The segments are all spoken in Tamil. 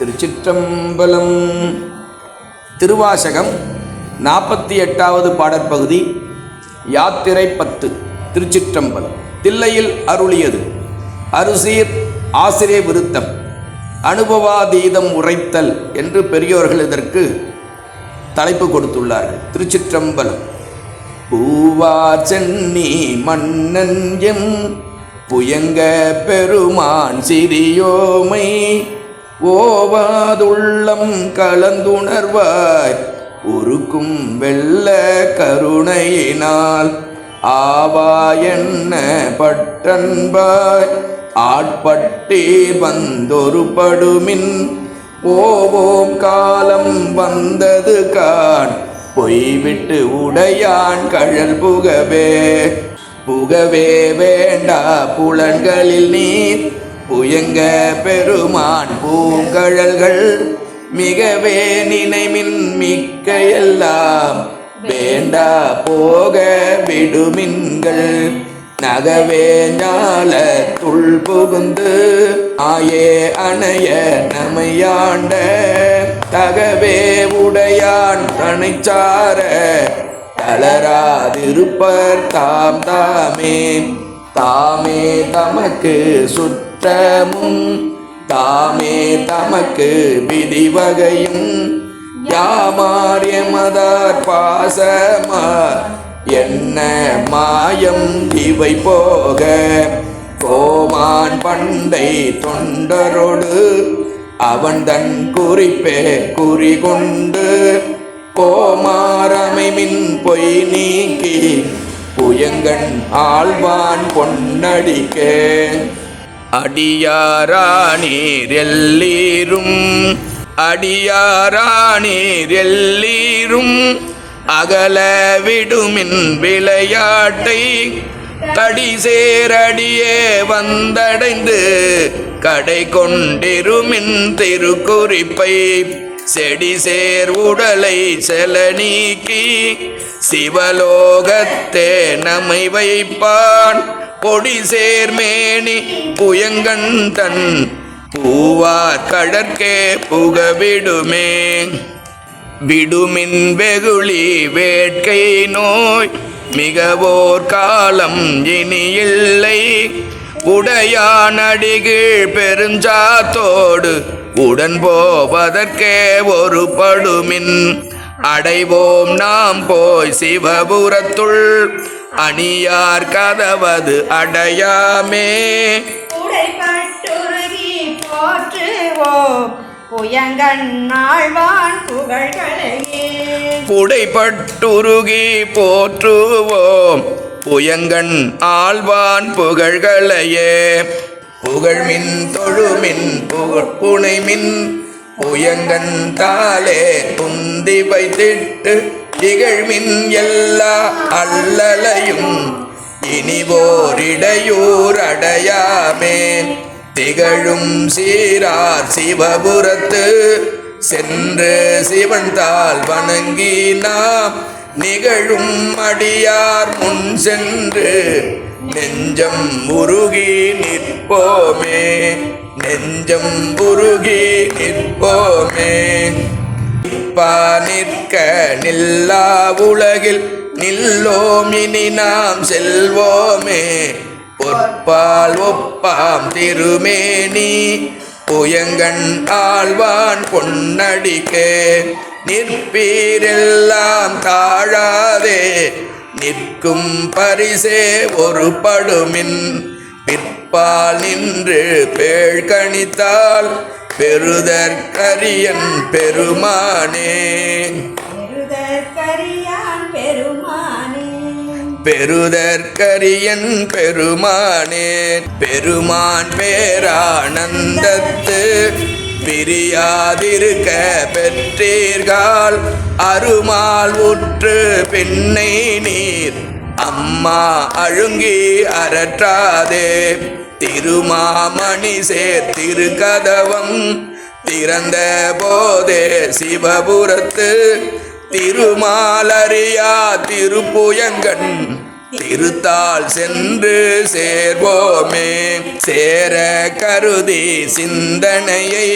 திருச்சிற்றம்பலம். திருவாசகம் நாற்பத்தி எட்டாவது பாடற்பகுதி யாத்திரை பத்து திருச்சிற்றம்பலம். தில்லையில் அருளியது அருசீர் ஆசிரிய விருத்தம் அனுபவாதீதம் உரைத்தல் என்று பெரியோர்கள் இதற்கு தலைப்பு கொடுத்துள்ளார்கள். திருச்சிற்றம்பலம் பூவா சென்னி மன்னன் எம் புயங்க பெருமான் சிறியோமை ஓவாதுள்ளம் கலந்துணர்வாய் உருக்கும் வெள்ள கருணையினால் ஆவா என்ன பட்டன்பாய் ஆட்பட்டீர் வந்தொரு படுமின் ஓவோம் காலம் வந்தது கான் பொய்விட்டு உடையான் கழல் புகவே புகவே வேண்டா புலன்களில் நீர் புயங்க பெருமான் பூங்கழல்கள் மிகவே நினைமின் மிக்க எல்லாம் வேண்டா போக விடுமின்கள். நகவே ஞால துள் புகுந்து ஆயே அணைய நமையாண்ட. தகவே உடையான் தனைச்சார. தளராதிருப்பர் தாம் தாமே. தாமே தமக்கு சுற்றமும் தாமே தமக்கு விதிவகையும். யாமார் எமதார் பாசமா என்ன மாயம் இவை போக. கோமான் பண்டை தொண்டரோடு அவன் தன் குறிப்பே குறி கொண்டு கோமாரமைமின் பொய் நீக்கி புயங்கன் ஆழ்வான் பொன்னடிக்கே அடியாராணீரெல்லீரும் அடியாராணீரெல்லீரும் அகல விடுமின் விளையாட்டை கடி சேரடியே வந்தடைந்து கடை கொண்டிருமின் திருக்குறிப்பை செடி சேர் உடலை செல நீக்கி சிவலோகத்தே நமை வைப்பான் பொடி சேர்மேனி புயங்கன் தன் பூவார் கடற்கே புகவிடுமே. விடுமின் வெகுளி வேட்கை நோய் மிகவோர் காலம் இனி இல்லை உடையான் பெருஞ்சாத்தோடு உடன் போவதற்கே ஒரு படுமின். அடைவோம் நாம் போய் சிவபுரத்துள் அணியார் கதவது அடையாமே. உடைப்பட்டுருகி போற்றுவோம். புடைப்பட்டுருகி போற்றுவோம். புயங்கன் ஆழ்வான் புகழ்களையே. புகழ்மின் தொழுமின் புகழ் புனைமின் புயங்கன் தாளே துந்தி வைத்திட்டு இகழ்மின் எல்லா அல்லலையும் இனிவோரிடையூர் அடையாமே. திகழும் சீரார் சிவபுரத்து சென்று சிவன் தாள் வணங்கி நாம் நிகழும் அடியார் முன் சென்று நெஞ்சம் உருகி நிற்போமே. நெஞ்சம் உருகி நிற்போமே. நிற்பா நிற்க நில்லா உலகில் நில்லோம் இனி நாம் செல்வோமே. ஒற்பால் ஒப்பாம் திருமேனி புயங்கண் ஆழ்வான் பொன்னடிக்கே. நிற்பீரெல்லாம் தாழாதே நிற்கும் பரிசே ஒரு படுமின். பிற்பால் நின்று பேழ் கணித்தால் பெருதற்கரியன் பெருமானே. பெருதற்கரியான் பெருமானே. பெருதற்கரியன் பெருமானே. பெருமான் பேரானந்தத்து பிரியாதிருக்க பெற்றீர்கள் அருமால் உற்று பின்னை நீர். அம்மா அழுங்கி அரற்றாதே. திருமாமணி சேர் திருக்கதவம் திறந்த போதே சிவபுரத்து. திருமாலறியா திருப்புயங்கண் திருத்தால் சென்று சேர்வோமே. சேர கருதி சிந்தனையை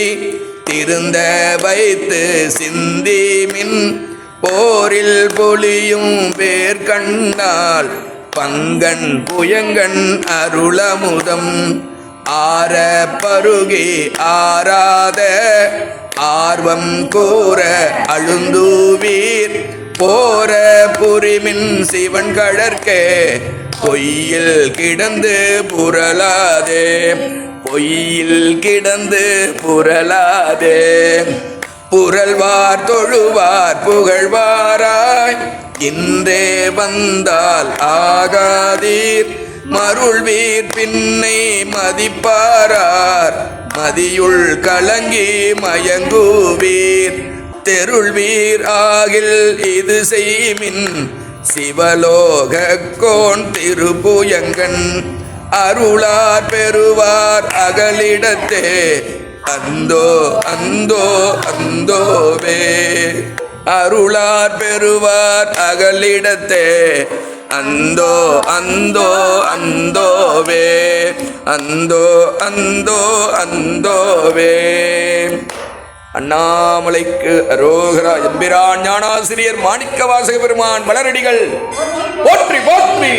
திருந்த வைத்து சிந்திமின் போரில் பொலியும் பேர் கண்டால் பங்கன் புயங்கன் அருளமுதம். ஆர பருகி ஆராத ஆர்வம் கூற அழுந்தூவீர். போர புரிமின் சிவன் கடற்கே பொய்யில் கிடந்து புரளாதே. பொய்யில் கிடந்து புரளாதே. புரள்வார் தொழுவார் புகழ்வாராய். இன்றே வந்தால் ஆகாதீர். மருள்வீர் பின்னை மதிப்பாரார். மதியுள் கலங்கி மயங்குவீர். தெருள்வீர் ஆகில் இது செய்மின். சிவலோக கோன் திருப்புயங்கன். அருளார் பெறுவார் அகலிடத்தே. அந்தோ அந்தோ அந்தோவே. அருளார் பெறுவார் அகலிடத்தே. அந்தோ அந்தோ அந்தோவே. அந்தோ அந்தோ அந்தோவே. அண்ணாமலைக்கு அரோகரா எம்பிரான் ஞானாசிரியர் மாணிக்க வாசக பெருமான் மலரடிகள். போற்றி போற்றி.